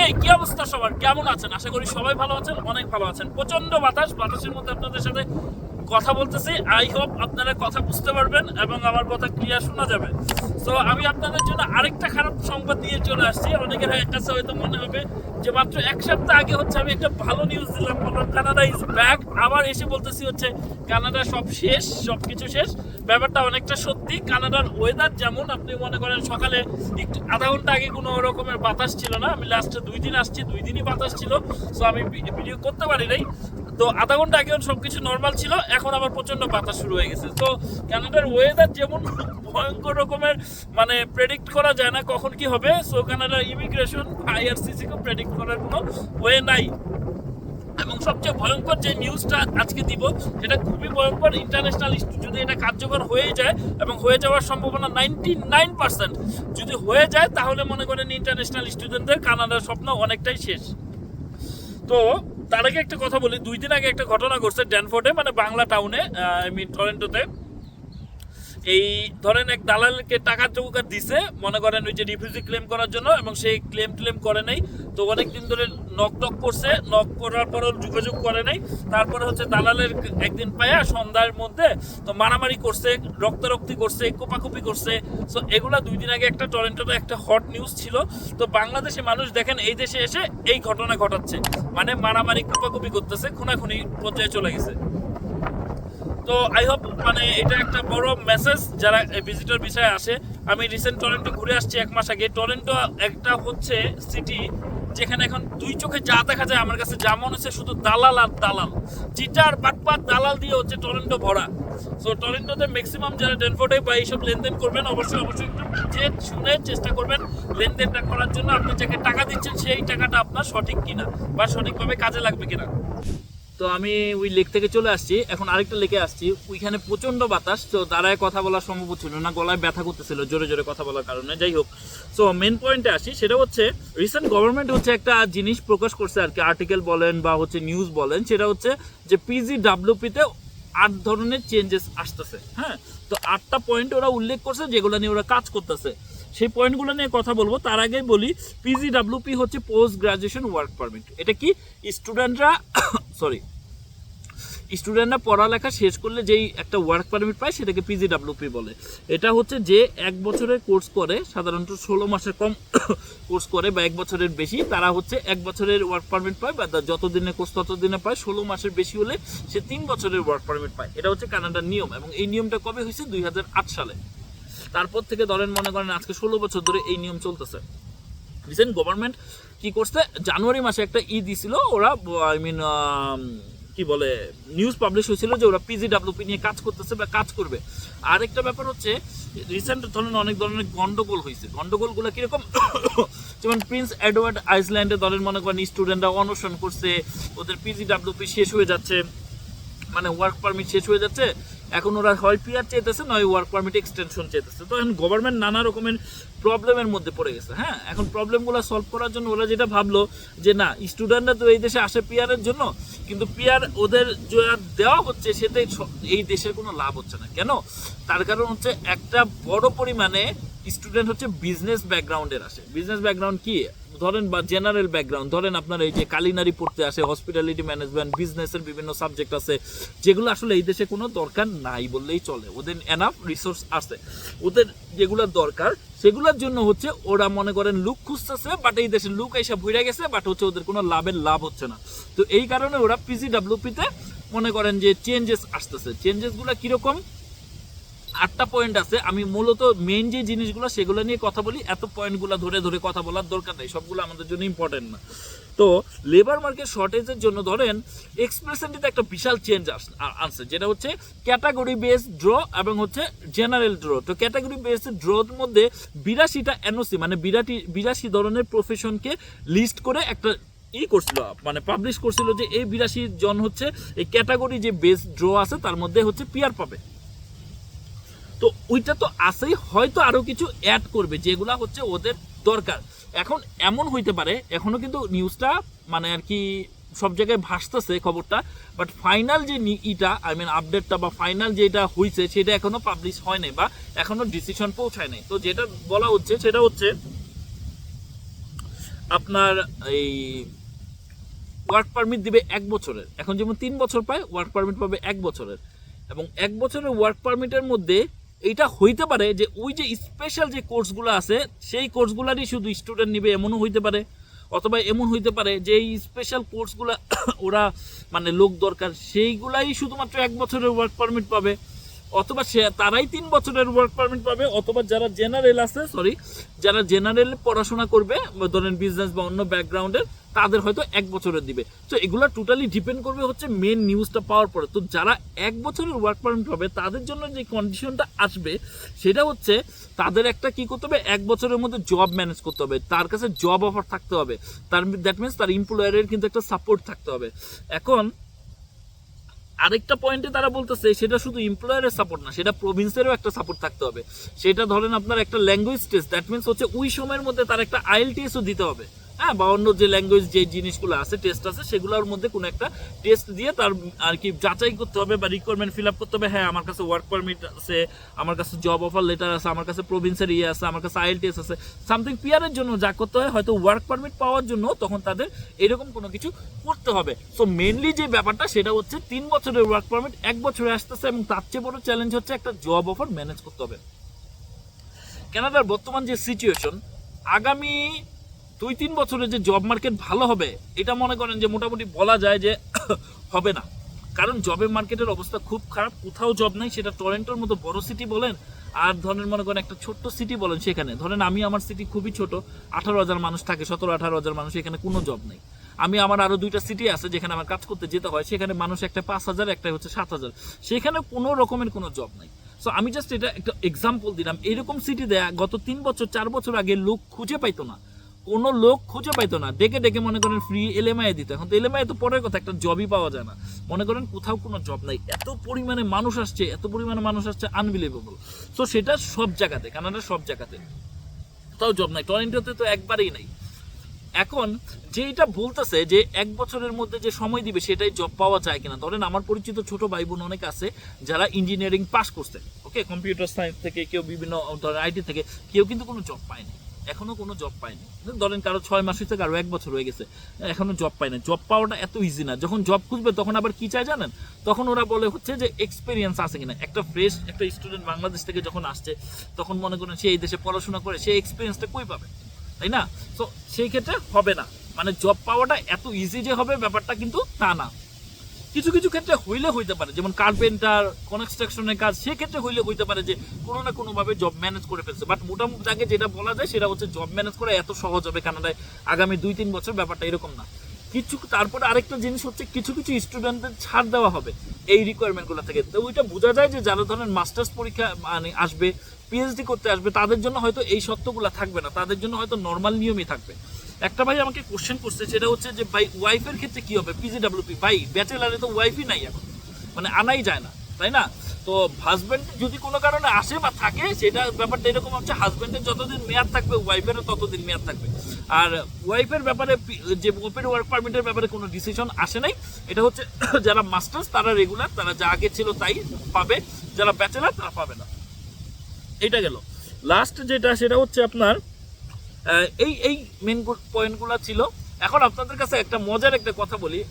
এই, কি অবস্থা সবার? কেমন আছেন? আশা করি সবাই ভালো আছেন, অনেক ভালো আছেন। প্রচণ্ড বাতাস, বাতাসের মধ্যে আপনাদের সাথে কথা বলতেছি। আই হোপ আপনারা কথা বুঝতে পারবেন এবং আমার কথা ক্লিয়ার শোনা যাবে। তো আমি আপনাদের জন্য আরেকটা খারাপ সংবাদ নিয়ে চলে আসছি। অনেকের কাছে হয়তো মনে হবে যে মাত্র এক সপ্তাহ আগে হচ্ছে আমি একটা ভালো নিউজ দিলাম। বললাম, কানাডা ইজ ব্যাক আবার এসে বলতেছি হচ্ছে, কানাডা সব শেষ সব কিছু শেষ। ব্যাপারটা অনেকটা সত্যি। কানাডার ওয়েদার যেমন, আপনি মনে করেন সকালে একটু আধা ঘণ্টা আগে কোনো রকমের বাতাস ছিল না। আমি লাস্টে দুই দিন আসছি, দুই দিনই বাতাস ছিল। সো আমি ভিডিও করতে পারি নাই। তো আধা ঘণ্টা আগে সব কিছু নর্মাল ছিল, এখন আবার প্রচণ্ড বাতাস শুরু হয়ে গেছে। তো কানাডার ওয়েদার যেমন ভয়ঙ্কর রকমের মানে প্রেডিক্ট করা যায় না কখন কি হবে সো কানাডার ইমিগ্রেশন আইআরসিসি কে প্রেডিক্ট করার কোনো ওয়ে নাই। এবং সবচেয়ে ভয়ঙ্কর যে নিউজটা আজকে দিব সেটা খুবই ভয়ঙ্কর ইন্টারন্যাশনাল যদি এটা কার্যকর হয়ে যায়, এবং হয়ে যাওয়ার সম্ভাবনা নাইনটি নাইন পার্সেন্ট যদি হয়ে যায়, তাহলে মনে করেন ইন্টারন্যাশনাল স্টুডেন্টদের কানাডার স্বপ্ন অনেকটাই শেষ। তো তার আগে একটা কথা বলি। দুই দিন আগে একটা ঘটনা ঘটছে ড্যানফোর্ডে মানে বাংলা টাউনে আই মিন টরেন্টোতে এই ধরেন এক দালালকে টাকা চৌকার দিছে, মনে করেন ওই যে রিফিউজি ক্লেম করার জন্য, এবং সেই ক্লেম ক্লেম করে নাই। তো অনেক দিন ধরে নক টক করছে নক করার পরও যোগাযোগ করে নাই। তারপরে হচ্ছে দালালের একদিন পায়া সন্ধ্যার মধ্যে তো মারামারি করছে, রক্তারক্তি করছে, কোপাকুপি করছে। সো এগুলা দুই দিন আগে একটা টরেন্টোতে একটা হট নিউজ ছিল। তো বাংলাদেশে মানুষ দেখেন, এই দেশে এসে এই ঘটনা ঘটাচ্ছে। মানে মারামারি, কোপাকুপি করতেছে, খুনাখুনি পর্যায়ে চলে গেছে। তো আই হোপ মানে এটা একটা বড় মেসেজ যারা ভিজিটর বিষয়ে আসে। আমি রিসেন্ট টরেন্টো ঘুরে আসছি এক মাস আগে। টরেন্টো একটা হচ্ছে সিটি যেখানে এখন দুই চোখে যা দেখা যায় আমার কাছে, যা মনে হচ্ছে শুধু দালাল আর দালাল। চিটার বাটপাত দালাল দিয়ে হচ্ছে টরেন্টো ভরা। সো টরেন্টোতে ম্যাক্সিমাম যারা ডেনফোর্টে বা এইসব লেনদেন করবেন, অবশ্যই অবশ্যই একটু বুঝে শুনে চেষ্টা করবেন লেনদেনটা করার জন্য। আপনি যাকে টাকা দিচ্ছেন, সেই টাকাটা আপনার সঠিক কিনা বা সঠিকভাবে কাজে লাগবে কিনা। তো আমি ওই লেক থেকে চলে আসছি, এখন আরেকটা লেকে আসছি। ওইখানে প্রচণ্ড বাতাস, তো দাঁড়ায় কথা বলা সম্ভব ছিল না, গলায় ব্যথা করতেছিল, জোরে জোরে কথা বলার কারণে। যাই হোক সো মেন পয়েন্টে আসি, সেটা হচ্ছে রিসেন্ট গভর্নমেন্ট হচ্ছে একটা জিনিস প্রকাশ করছে আর কি আর্টিকেল বলেন বা হচ্ছে নিউজ বলেন, সেটা হচ্ছে যে পিজি ডাব্লিউপিতে আট ধরনের চেঞ্জেস আসতেছে হ্যাঁ? তো আটটা পয়েন্ট ওরা উল্লেখ করছে, যেগুলো নিয়ে ওরা কাজ করতেছে। সেই পয়েন্টগুলো নিয়ে কথা বলব, তার আগে বলি পিজিডাব্লিউপি হচ্ছে পোস্ট গ্রাজুয়েশন ওয়ার্ক পারমিট এটা কি? স্টুডেন্টরা সরি স্টুডেন্টরা পড়ালেখা শেষ করলে যেই একটা ওয়ার্ক পারমিট পায় সেটাকে পিজিডাব্লিউপি বলে। এটা হচ্ছে যে এক বছরের কোর্স করে, সাধারণত ষোলো মাসের কম কোর্স করে বা এক বছরের বেশি, তারা হচ্ছে এক বছরের ওয়ার্ক পারমিট পায় বা যত দিনে কোর্স তত দিনে পায়, ষোলো মাসের বেশি হলে সে তিন বছরের ওয়ার্ক পারমিট পায়। এটা হচ্ছে কানাডার নিয়ম এবং এই নিয়মটা কবে হয়েছে? দুই হাজার আট সালে। তারপর থেকে ধরেন মনে করেন আজকে ষোলো বছর ধরে এই নিয়ম চলতেছে। রিসেন্ট গভর্নমেন্ট কি করছে? জানুয়ারি মাসে একটা ই দিছিল, ওরা আই মিন কি বলে নিউজ পাবলিশ হয়েছিল যে ওরা পিজিডাব্লিউপি নিয়ে কাজ করতেছে বা কাজ করবে। আরেকটা ব্যাপার হচ্ছে রিসেন্ট ধরেন অনেক ধরনের গন্ডগোল হয়েছে। গন্ডগোলগুলো কীরকম? যেমন প্রিন্স এডওয়ার্ড আইসল্যান্ডে ধরেন মনে করেন স্টুডেন্টরা অনশন করছে, ওদের পিজিডাব্লিউপি শেষ হয়ে যাচ্ছে মানে ওয়ার্ক পারমিট শেষ হয়ে যাচ্ছে এখন ওরা হয় পিআর চেয়েতেছে নয় ওয়ার্ক পারমিট এক্সটেনশন চেয়েতেছে তো এখন গভর্নমেন্ট নানা রকমের প্রবলেমের মধ্যে পড়ে গেছে হ্যাঁ? এখন প্রবলেমগুলো সলভ করার জন্য ওরা যেটা ভাবলো যে, না স্টুডেন্টরা তো এই দেশে আসে পিআরের জন্য, কিন্তু পিআর ওদের যা দেওয়া হচ্ছে সেটা এই দেশের কোনো লাভ হচ্ছে না। কেন? তার কারণ হচ্ছে একটা বড় পরিমাণে স্টুডেন্ট হচ্ছে বিজনেস ব্যাকগ্রাউন্ডের আসে। বিজনেস ব্যাকগ্রাউন্ড কি? ধরেন বা জেনারেল ব্যাকগ্রাউন্ড ধরেন আপনার এই যে কালিনারি পড়তে আসে হসপিটালিটি ম্যানেজমেন্ট বিজনেসের বিভিন্ন সাবজেক্ট আছে, যেগুলো আসলে এই দেশে কোনো দরকার নাই বললেই চলে। ওদের এনাফ রিসোর্স আছে। ওদের যেগুলো দরকার, সেগুলোর জন্য হচ্ছে ওরা মনে করেন লুক খুঁজতেছে বাট এই দেশের লুক এসে ভরে গেছে বাট হচ্ছে ওদের কোনো লাভের লাভ হচ্ছে না। তো এই কারণে ওরা পিজিডাব্লিউপিতে মনে করেন যে চেঞ্জেস আসতেছে। চেঞ্জেসগুলো কীরকম? আটটা পয়েন্ট আছে। আমি মূলত মেইন যে জিনিসগুলো সেগুলো নিয়ে কথা বলি, এত পয়েন্টগুলো ধরে ধরে কথা বলার দরকার নেই। সবগুলো আমাদের জন্য ইম্পর্টেন্ট না। তো লেবার মার্কেট শর্টেজের জন্য ধরেন এক্সপ্রেশনটিতে একটা বিশাল চেঞ্জ আনছে, যেটা হচ্ছে ক্যাটাগরি বেস ড্র এবং হচ্ছে জেনারেল ড্র তো ক্যাটাগরি বেস ড্রর মধ্যে বিরাশিটা এনওসি মানে বিরাটি, বিরাশি ধরনের প্রফেশনকে লিস্ট করে একটা ই করছিল মানে পাবলিশ করছিল যে এই বিরাশি জন হচ্ছে এই ক্যাটাগরি যে বেস ড্র আছে, তার মধ্যে হচ্ছে পিয়ার পাবে। তো ওইটা তো আসেই হয়তো আরও কিছু অ্যাড করবে, যেগুলা হচ্ছে ওদের দরকার। এখন এমন হইতে পারে, এখনও কিন্তু নিউজটা মানে আর কি, সব জায়গায় ভাসতেছে খবরটা বাট ফাইনাল যে ইটা আই মিন আপডেটটা বা ফাইনাল যেটা হয়েছে সেটা এখনও পাবলিশ হয় নাই বা এখনও ডিসিশন পৌঁছায় নাই। তো যেটা বলা হচ্ছে, সেটা হচ্ছে আপনার এই ওয়ার্ক পারমিট দিবে এক বছরের। এখন যেমন তিন বছর পায় ওয়ার্ক পারমিট পাবে এক বছরের। এবং এক বছরের ওয়ার্ক পারমিটের মধ্যে এইটা হইতে পারে যে ওই যে স্পেশাল যে কোর্সগুলো আছে, সেই কোর্সগুলারই শুধু স্টুডেন্ট নিবে, এমনও হইতে পারে। অথবা এমন হইতে পারে যে এই স্পেশাল কোর্সগুলো ওরা মানে লোক দরকার, সেইগুলাই শুধুমাত্র এক বছরের ওয়ার্ক পারমিট পাবে। অথবা সে তারাই তিন বছরের ওয়ার্ক পারমিট পাবে, অথবা যারা জেনারেল আছে সরি যারা জেনারেল পড়াশোনা করবে ধরেন বিজনেস বা অন্য ব্যাকগ্রাউন্ডের তাদের হয়তো এক বছরের দিবে। তো এগুলো টোটালি ডিপেন্ড করবে হচ্ছে মেন নিউজটা পাওয়ার পরে। তো যারা এক বছরের ওয়ার্ক পারমিট পাবে, তাদের জন্য যে কন্ডিশনটা আসবে, সেটা হচ্ছে তাদের একটা কি করতে হবে, এক বছরের মধ্যে জব ম্যানেজ করতে হবে। তার কাছে জব অফার থাকতে হবে। তার দ্যাট মিনস তার এমপ্লয়ারের কিন্তু একটা সাপোর্ট থাকতে হবে। এখন আরেকটা পয়েন্টে তারা বলতেছে, সেটা শুধু এমপ্লয়ারের সাপোর্ট না, সেটা প্রভিন্সেরও একটা সাপোর্ট থাকতে হবে। সেটা ধরেন আপনার একটা ল্যাঙ্গুয়েজ টেস্ট দ্যাট মিনস হচ্ছে ওই সময়ের মধ্যে তার একটা আইএলটিএসও দিতে হবে। হ্যাঁ বা অন্য যে ল্যাঙ্গুয়েজ যে জিনিসগুলো আছে টেস্ট আছে, সেগুলোর মধ্যে কোনো একটা টেস্ট দিয়ে তার আর কি যাচাই করতে হবে বা রিকোয়ারমেন্ট ফিল আপ করতে হবে হ্যাঁ আমার কাছে ওয়ার্ক পারমিট আছে, আমার কাছে জব অফার লেটার আছে, আমার কাছে প্রভিন্সের ইয়ে আছে, আমার কাছে আইএলটিএস আছে সামথিং পিয়ারের জন্য যা করতে হয়, হয়তো ওয়ার্ক পারমিট পাওয়ার জন্য তখন তাদের এরকম কোনো কিছু করতে হবে। সো মেনলি যে ব্যাপারটা, সেটা হচ্ছে তিন বছরের ওয়ার্ক পারমিট এক বছরে আসতেছে এবং তার চেয়ে বড় চ্যালেঞ্জ হচ্ছে একটা জব অফার ম্যানেজ করতে হবে। কানাডার বর্তমান যে সিচুয়েশন আগামী দুই তিন বছরে যে জব মার্কেট ভালো হবে, এটা মনে করেন যে মোটামুটি বলা যায় যে হবে না। কারণ জবের মার্কেটের অবস্থা খুব খারাপ, কোথাও জব নেই, সেটা টরেন্টোর মতো বড় সিটি বলেন, আর ধরেন মনে করেন একটা ছোট্ট সিটি বলেন সেখানে। ধরেন আমি আমার সিটি খুবই ছোট, আঠারো হাজার মানুষ থাকে, সতেরো, আঠারো হাজার মানুষ, এখানে কোনো জব নেই। আমি আমার আরও দুইটা সিটি আছে যেখানে আমার কাজ করতে যেতে হয়, সেখানে মানুষ একটা পাঁচ হাজার একটা হচ্ছে সাত হাজার। সেখানে কোনো রকমের কোনো জব নাই। সো আমি জাস্ট এটা একটা এক্সাম্পল দিলাম। এরকম সিটি দেয়া গত তিন বছর, চার বছর আগে লোক খুঁজে পাইতো না। কোনো লোক খুঁজে পাইতো না। ডেকে ডেকে মনে করেন ফ্রি এলএমআই দিত। এখন তো এলএমআই তো পরের কথা, একটা জবই পাওয়া যায় না। মনে করেন কোথাও কোনো জব নাই। এত পরিমাণে মানুষ আসছে, এত পরিমাণে মানুষ আসছে আনবিলিভেবল সো সেটা সব জায়গাতে, কানাডার সব জায়গাতে। তাও জব নাই। টরেন্টোতে তো একবারেই নাই। এখন যে এটা বলতেছে যে, এক বছরের মধ্যে যে সময় দিবে, সেটাই জব পাওয়া যায় কিনা। ধরেন আমার পরিচিত ছোট ভাই বোন অনেক আছে, যারা ইঞ্জিনিয়ারিং পাস করছে। ওকে কম্পিউটার সায়েন্স থেকে, কেউ বিভিন্ন, ধরেন আইটি থেকে, কেউ কিন্তু কোনো জব পায়নি এখনও কোনো জব পায়নি ধরেন কারও ছয় মাস হয়েছে কারও এক বছর হয়ে গেছে, এখনও জব পায় না জব পাওয়াটা এত ইজি না। যখন জব খুঁজবে, তখন আবার কি চায় জানেন? তখন ওরা বলে হচ্ছে যে এক্সপিরিয়েন্স আছে কিনা। একটা ফ্রেশ একটা স্টুডেন্ট বাংলাদেশ থেকে যখন আসছে, তখন মনে করেন সে এই দেশে পড়াশোনা করে, সে এক্সপিরিয়েন্সটা কই পাবে? তাই না? তো সেই ক্ষেত্রে হবে না। মানে জব পাওয়াটা এত ইজি যে হবে, ব্যাপারটা কিন্তু তা না। কিছু কিছু ক্ষেত্রে হইলে হইতে পারে। যেমন কার্পেন্টার কনস্ট্রাকশনের কাজ সেক্ষেত্রে হইলে হইতে পারে যে কোনো না কোনোভাবে জব ম্যানেজ করে ফেলছে। বাট মোটামুটি আগে যেটা বলা যায় সেটা হচ্ছে জব ম্যানেজ করা এত সহজ হবে কানাডায় আগামী দুই তিন বছর ব্যাপারটা এরকম না। কিছু তারপরে আরেকটা জিনিস হচ্ছে কিছু কিছু স্টুডেন্টদের ছাড় দেওয়া হবে এই রিকোয়ারমেন্টগুলো থেকে। তো ওইটা বোঝা যায় যে যারা ধরেন মাস্টার্স পরীক্ষা মানে আসবে পিএইচডি করতে আসবে, তাদের জন্য হয়তো এই সত্যগুলো থাকবে না। তাদের জন্য হয়তো নর্মাল নিয়মই থাকবে। একটা ভাই আমাকে কোশ্চেন করছে, সেটা হচ্ছে যে, ভাই ওয়াইফের ক্ষেত্রে কি হবে? পিজিডাব্লিউপি ভাই ব্যাচেলারে তো ওয়াইফই নাই এখন। মানে আনাই যায় না, তাই না? তো হাজব্যান্ড যদি কোনো কারণে আসে বা থাকে, সেটা ব্যাপারটা এরকম হচ্ছে হাজব্যান্ডের যতদিন মেয়াদ থাকবে ওয়াইফেরও ততদিন মেয়াদ থাকবে। আর ওয়াইফের ব্যাপারে যে ওপেন ওয়ার্ক পারমিটের ব্যাপারে কোনো ডিসিশন আসে নাই, এটা হচ্ছে যারা মাস্টার্স তারা রেগুলার তারা যা আগে ছিল তাই পাবে। যারা ব্যাচেলার তারা পাবে না। এটা গেল। লাস্ট যেটা, সেটা হচ্ছে আপনার এই এই মেন পয়েন্টগুলো ছিল। এখন আপনাদের কাছে একটা মজার একটা কথা বলি।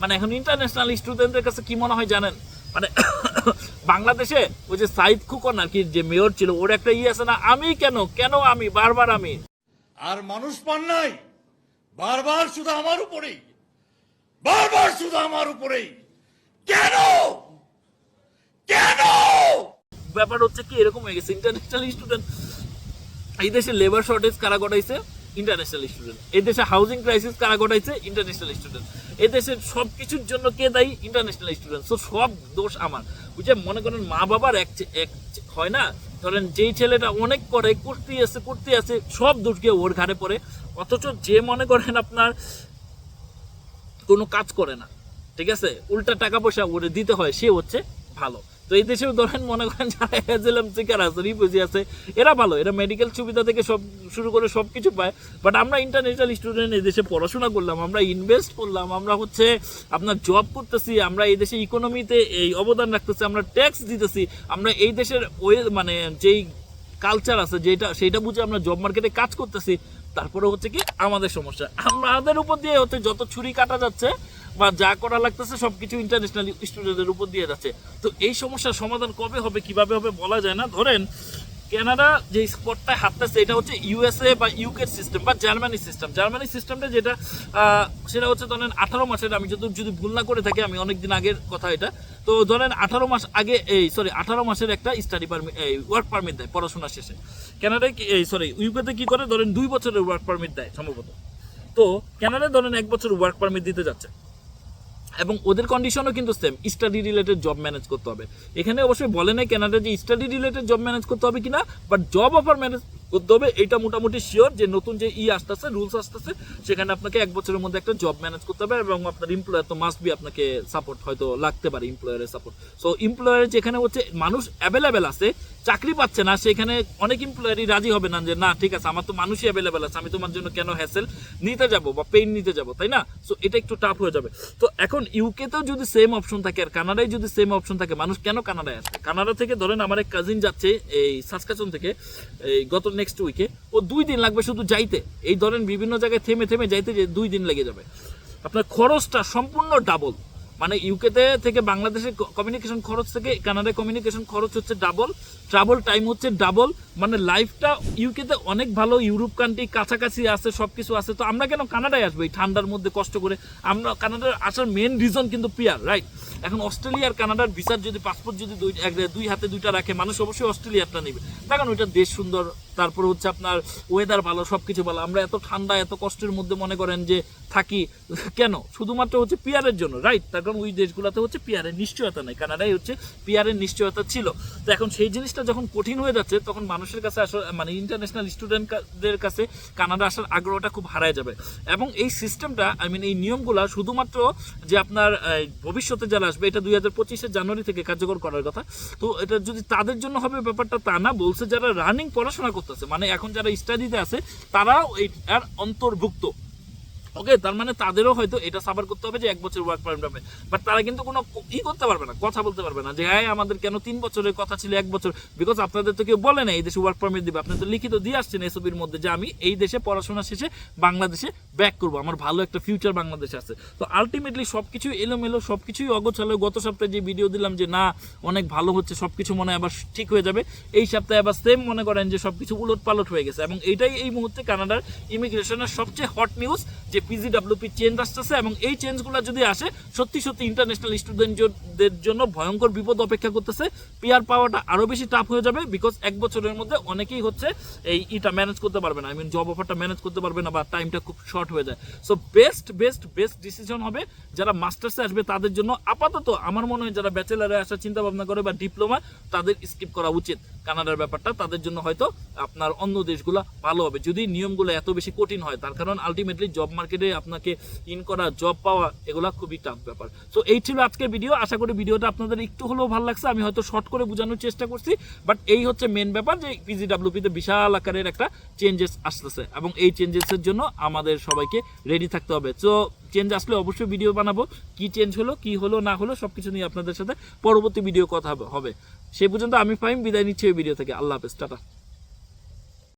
মানে এখন ইন্টারন্যাশনাল স্টুডেন্টদের কাছে কি মনে হয় জানেন? মানে বাংলাদেশে ওই যে সাইদ খুকন আর কি যে মেয়র ছিল ওর একটা ইয়ে আছে না আমি কেন? কেন আমি? বারবার আমি। আর মানুষ পান নাই। বারবার শুধু আমার উপরেই। বারবার শুধু আমার উপরেই। কেন? কেন? ব্যাপার হচ্ছে কি এরকম হয়ে গেছে। ইন্টারন্যাশনাল স্টুডেন্ট এই দেশে লেবার শর্টেজ কারা ঘটাইছে? ইন্টারন্যাশনাল স্টুডেন্ট এই দেশে হাউজিং ক্রাইসিস কারা ঘটাইছে? ইন্টারন্যাশনাল স্টুডেন্ট এই দেশের সব কিছুর জন্য কে দায়ী? ইন্টারন্যাশনাল স্টুডেন্ট সো সব দোষ আমার। বুঝে মনে করেন মা বাবার এক এক হয় না? ধরেন যেই ছেলেটা অনেক করে করতে আছে করতে আছে, সব দোষ গিয়ে ওর ঘাড়ে পড়ে। অথচ যে মনে করেন আপনার কোনো কাজ করে না। ঠিক আছে? উল্টা টাকা পয়সা ওরে দিতে হয়, সে হচ্ছে ভালো। তো এই দেশেও ধরেন মনে করেন যারা সিকার আছে, রিফিউজি আছে, এরা ভালো, এরা মেডিকেল সুবিধা থেকে সব শুরু করে সব কিছু পায়। বাট আমরা ইন্টারন্যাশনাল স্টুডেন্ট এই দেশে পড়াশোনা করলাম, আমরা ইনভেস্ট করলাম, আমরা হচ্ছে আপনার জব করতেছি, আমরা এই দেশে ইকোনমিতে এই অবদান রাখতেছি, আমরা ট্যাক্স দিতেছি, আমরা এই দেশের ওয়ে মানে যেই কালচার আছে, যেটা, সেটা বুঝে আমরা জব মার্কেটে কাজ করতেছি। তারপরে হচ্ছে কি, আমাদের সমস্যা। আমাদের উপর দিয়ে হচ্ছে যত ছুরি কাটা যাচ্ছে বা যা করা লাগতেছে সবকিছু ইন্টারন্যাশনাল স্টুডেন্টের উপর দিয়ে যাচ্ছে। তো এই সমস্যার সমাধান কবে হবে, কীভাবে হবে বলা যায় না। ধরেন কানাডা যে স্পটটা হাঁটতেছে, এটা হচ্ছে ইউএসএ বা ইউকের সিস্টেম বা জার্মানি সিস্টেম জার্মানি সিস্টেমটা যেটা সেটা হচ্ছে ধরেন আঠারো মাসের, আমি যদি যদি ভুল না করে থাকি, আমি অনেকদিন আগের কথা এটা। তো ধরেন আঠারো মাস আগে, এই সরি আঠারো মাসের একটা স্টাডি পারমিট এই ওয়ার্ক পারমিট দেয় পড়াশোনা শেষে। কানাডায় এই সরি ইউকেতে কি করে? ধরেন দুই বছরের ওয়ার্ক পারমিট দেয় সম্ভবত। তো কানাডায় ধরেন এক বছর ওয়ার্ক পারমিট দিতে যাচ্ছে। এবং ওদের কন্ডিশনও কিন্তু same study related job manage করতে হবে। এখানে অবশ্যই বলে নাই কেনাডা যে স্টাডি রিলেটেড জব ম্যানেজ করতে হবে কিনা বাট জব অফার ম্যানেজ করতে হবে। এটা মোটামুটি শিওর যে নতুন যে ই আসতেছে রুলস আসতেছে, সেখানে আপনাকে এক বছরের মধ্যে একটা জব ম্যানেজ করতে হবে এবং আপনার এমপ্লয়ার তো মাস্ট বি আপনাকে সাপোর্ট হয়তো লাগতে পারে এমপ্লয়ারের সাপোর্ট সো এমপ্লয়ারের যেখানে হচ্ছে মানুষ অ্যাভেলেবেল আছে, চাকরি পাচ্ছে না, সেখানে অনেক এমপ্লয়ারই রাজি হবে না যে, না, ঠিক আছে, আমার তো মানুষই অ্যাভেলেবেল আছে, আমি তোমার জন্য কেন হ্যাসেল নিতে যাব বা পেইন নিতে যাব? তাই না? সো এটা একটু টাফ হয়ে যাবে। তো এখন ইউকেতেও যদি সেম অপশন থাকে আর কানাডায় যদি সেম অপশন থাকে, মানুষ কেন কানাডায় আসবে? কানাডা থেকে ধরেন আমার এক কাজিন যাচ্ছে এই সাসকাচন থেকে, এই গত নেক্সট উইকে ও দুই দিন লাগবে শুধু যাইতে। এই ধরেন বিভিন্ন জায়গায় থেমে থেমে যাইতে যে দুই দিন লেগে যাবে। আপনার খরচটা সম্পূর্ণ ডাবল মানে ইউকেতে থেকে বাংলাদেশের কমিউনিকেশন খরচ থেকে কানাডায় কমিউনিকেশন খরচ হচ্ছে ডাবল ট্রাভেল টাইম হচ্ছে ডাবল মানে লাইফটা ইউকেতে অনেক ভালো ইউরোপ কান্ট্রি কাছাকাছি আছে সব কিছু আছে। তো আমরা কেন কানাডায় আসব এই ঠান্ডার মধ্যে কষ্ট করে? আমরা কানাডার আসার মেন রিজন কিন্তু পিয়ার রাইট এখন অস্ট্রেলিয়ার কানাডার ভিসার যদি পাসপোর্ট যদি দুই দুই হাতে দুইটা রাখে, মানুষ অবশ্যই অস্ট্রেলিয়ারটা নেবে। দেখেন ওইটা দেশ সুন্দর তারপর হচ্ছে আপনার ওয়েদার ভালো সব কিছু ভালো। আমরা এত ঠান্ডা, এত কষ্টের মধ্যে মনে করেন যে থাকি। কেন? শুধুমাত্র হচ্ছে পিয়ারের জন্য রাইট তার কারণ ওই দেশগুলোতে হচ্ছে পিয়ারের নিশ্চয়তা নেই। কানাডায় হচ্ছে পিয়ারের নিশ্চয়তা ছিল। তো এখন সেই জিনিসটা যখন কঠিন হয়ে যাচ্ছে, তখন মানুষের কাছে আসলে মানে ইন্টারন্যাশনাল স্টুডেন্টদের কাছে কানাডা আসার আগ্রহটা খুব হারায় যাবে। এবং এই সিস্টেমটা আই মিন এই নিয়মগুলা শুধুমাত্র যে আপনার ভবিষ্যতে যারা আসবে, এটা দুই হাজার পঁচিশে জানুয়ারি থেকে কার্যকর করার কথা। তো এটা যদি তাদের জন্য হবে ব্যাপারটা, তা না। বলছে যারা রানিং পড়াশোনা করতেছে। মানে এখন যারা স্টাডিতে আছে তারাও এটার অন্তর্ভুক্ত। ওকে তার মানে তাদেরও হয়তো এটা সাফার করতে হবে যে এক বছর ওয়ার্ক পারমিট হবে। বাট তারা কিন্তু কোনো ই করতে পারবে না, কথা বলতে পারবে না যে হ্যাঁ আমাদের কেন তিন বছরের কথা ছিল এক বছর? বিকজ আপনাদের তো কেউ বলে না এই দেশে ওয়ার্ক পারমিট দিবে। আপনি তো লিখিত দিয়ে আসছেন এসবির মধ্যে যে, আমি এই দেশে পড়াশোনা শেষে বাংলাদেশে ব্যাক করব। আমার ভালো একটা ফিউচার বাংলাদেশে আছে। তো আলটিমেটলি সব কিছুই এলোমেলো সব কিছুই অগোছালো। গত সপ্তাহে যে ভিডিও দিলাম যে, না, অনেক ভালো হচ্ছে সব কিছু মনে হয় আবার ঠিক হয়ে যাবে। এই সপ্তাহে আবার সেম মনে করেন যে সব কিছু উলট পালট হয়ে গেছে। এবং এটাই এই মুহূর্তে কানাডার ইমিগ্রেশনের সবচেয়ে হট নিউজ যে পিজিডাব্লিউপি চেঞ্জ আসতেছে এবং এই চেঞ্জগুলো যদি আসে, সত্যি সত্যি ইন্টারন্যাশনাল স্টুডেন্টদের জন্য ভয়ঙ্কর বিপদ অপেক্ষা করতেছে। পিআর পাওয়াটা আরও বেশি টাফ হয়ে যাবে বিকজ এক বছরের মধ্যে অনেকেই হচ্ছে এই ইটা ম্যানেজ করতে পারবে না। আই মিন জব অফারটা ম্যানেজ করতে পারবে না বা টাইমটা খুব শর্ট হয়ে যায়। So best best best decision হবে যারা মাস্টার্সে আসবে তাদের জন্য। আপাতত আমার মনে হয় যারা ব্যাচেলারে আসার চিন্তা ভাবনা করে বা ডিপ্লোমা তাদের স্কিপ করা উচিত। কানাডার ব্যাপারটা, তাদের জন্য হয়তো আপনার অন্য দেশগুলো ভালো হবে। যদি নিয়মগুলো এত বেশি কঠিন হয়, তার কারণ আলটিমেটলি জব মার্কেটে আপনাকে ইন করা জব পাওয়া, এগুলো খুবই টাফ ব্যাপার। সো এই ছিল আজকের ভিডিও আশা করি ভিডিওটা আপনাদের একটু হলেও ভালো লাগছে। আমি হয়তো শর্ট করে বোঝানোর চেষ্টা করছি বাট এই হচ্ছে মেন ব্যাপার যে পিজিডাব্লিউপিতে বিশাল আকারের একটা চেঞ্জেস আসতেছে এবং এই চেঞ্জেসের জন্য আমাদের সবাইকে রেডি থাকতে হবে। তো চেঞ্জ আসলে অবশ্যই ভিডিও বানাবো। কি চেঞ্জ হলো, কি হলো, না হলো, সবকিছু নিয়ে আপনাদের সাথে পরবর্তী ভিডিও কথা হবে- সেই পর্যন্ত আমি ফাইম বিদায় নিচ্ছি এই ভিডিও থেকে। আল্লাহ হাফেজ, টাটা।